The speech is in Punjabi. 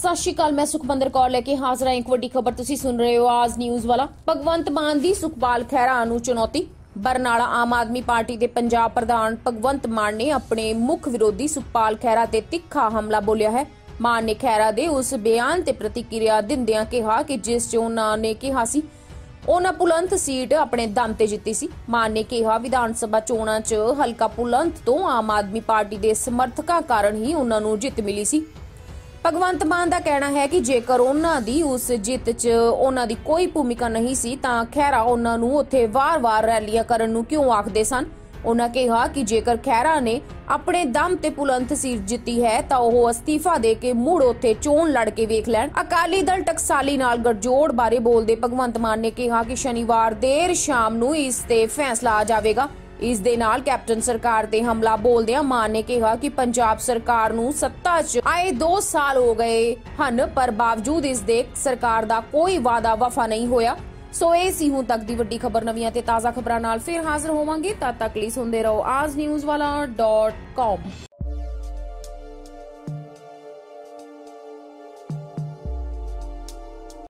ਸਤਿ ਸ਼੍ਰੀ ਅਕਾਲ, ਮੈਂ ਸੁਖਬੰਦਰ ਕੌਰ ਲੈ ਕੇ ਹਾਜ਼ਰ ਹਾਂ ਇੱਕ ਵੱਡੀ ਖਬਰ। ਤੁਸੀਂ ਸੁਣ ਰਹੇ ਹੋ ਆਜ ਨਿਊਜ਼ ਵਾਲਾ। ਭਗਵੰਤ ਮਾਨ ਦੀ ਸੁਖਪਾਲ ਖਹਿਰਾ ਨੂੰ ਚੁਣੌਤੀ। ਬਰਨਾਲਾ ਆਮ ਆਦਮੀ ਪਾਰਟੀ ਦੇ ਪੰਜਾਬ ਪ੍ਰਧਾਨ ਭਗਵੰਤ ਮਾਨ ਨੇ ਆਪਣੇ ਮੁੱਖ ਵਿਰੋਧੀ ਸੁਖਪਾਲ ਖਹਿਰਾ ਤੇ ਤਿੱਖਾ ਹਮਲਾ ਬੋਲਿਆ ਹੈ। ਮਾਨ ਨੇ ਖਹਿਰਾ ਦੇ ਉਸ ਬਿਆਨ ਤੇ ਪ੍ਰਤੀਕਿਰਿਆ ਦਿੰਦਿਆਂ ਕਿਹਾ ਕਿ ਜਿਸ 'ਚ ਉਹਨਾਂ ਨੇ ਕਿਹਾ ਸੀ, ਉਹਨਾਂ ਪੁਲੰਤ ਸੀਟ ਆਪਣੇ ਦਮ ਤੇ ਜਿੱਤੀ ਸੀ। ਮਾਨ ਨੇ ਕਿਹਾ, ਵਿਧਾਨ ਸਭਾ ਚੋਣਾਂ 'ਚ ਹਲਕਾ ਪੁਲੰਤ ਤੋਂ ਆਮ ਆਦਮੀ ਪਾਰਟੀ ਦੇ ਸਮਰਥਕਾਂ ਕਾਰਨ ਹੀ ਉਹਨਾਂ ਨੂੰ ਜਿੱਤ ਮਿਲੀ ਸੀ। ਭਗਵੰਤ ਮਾਨ ਦਾ ਕਹਿਣਾ ਹੈ ਕਿ ਜੇਕਰ ਉਹਨਾਂ ਦੀ ਉਸ ਜਿੱਤ 'ਚ ਉਹਨਾਂ ਦੀ ਕੋਈ ਭੂਮਿਕਾ ਨਹੀਂ ਸੀ, ਤਾਂ ਖਹਿਰਾ ਉਹਨਾਂ ਨੂੰ ਉੱਥੇ ਵਾਰ-ਵਾਰ ਰੈਲੀਆਂ ਕਰਨ ਨੂੰ ਕਿਉਂ ਆਖਦੇ ਸਨ? ਉਹਨਾਂ ਕਿਹਾ ਕਿ ਜੇਕਰ ਖਹਿਰਾ ਨੇ ਆਪਣੇ ਦਮ ਤੇ ਪੁਲੰਤ ਸੀਟ ਜਿੱਤੀ ਹੈ, ਤਾਂ ਉਹ ਅਸਤੀਫਾ ਦੇ ਕੇ ਮੁੜ ਉੱਥੇ ਚੋਣ ਲੜ ਕੇ ਵੇਖ ਲੈਣ। ਅਕਾਲੀ ਦਲ ਟਕਸਾਲੀ ਨਾਲ ਗੜਜੋੜ ਬਾਰੇ ਬੋਲਦੇ ਭਗਵੰਤ ਮਾਨ ਨੇ ਕਿਹਾ ਕਿ ਸ਼ਨੀਵਾਰ ਦੇਰ ਸ਼ਾਮ ਨੂੰ ਇਸ ਤੇ ਫੈਸਲਾ ਆ ਜਾਵੇਗਾ। ਇਸ ਦੇ ਨਾਲ ਕੈਪਟਨ ਸਰਕਾਰ ਤੇ ਹਮਲਾ ਬੋਲਦਿਆਂ ਮਾਨ ਨੇ ਕਿਹਾ ਕਿ ਪੰਜਾਬ ਸਰਕਾਰ ਨੂੰ ਸੱਤਾ 'ਚ ਆਏ 2 ਸਾਲ ਹੋ ਗਏ ਹਨ, ਪਰ ਬਾਵਜੂਦ ਇਸ ਦੇ ਸਰਕਾਰ ਦਾ ਕੋਈ ਵਾਅਦਾ ਵਫਾ ਨਹੀਂ ਹੋਇਆ। ਸੋ ਇਹ ਸੀ ਹੁਣ ਤੱਕ ਦੀ ਵੱਡੀ ਖਬਰ ਨਵੀਆਂ ਤੇ ਤਾਜ਼ਾ ਖਬਰਾਂ ਨਾਲ। ਫਿਰ ਹਾਜ਼ਰ ਹੋਵਾਂਗੇ, ਤਦ ਤੱਕ ਲਈ ਸੁਣਦੇ ਰਹੋ ਆਜ ਨਿਊਜ਼ ਵਾਲਾ .com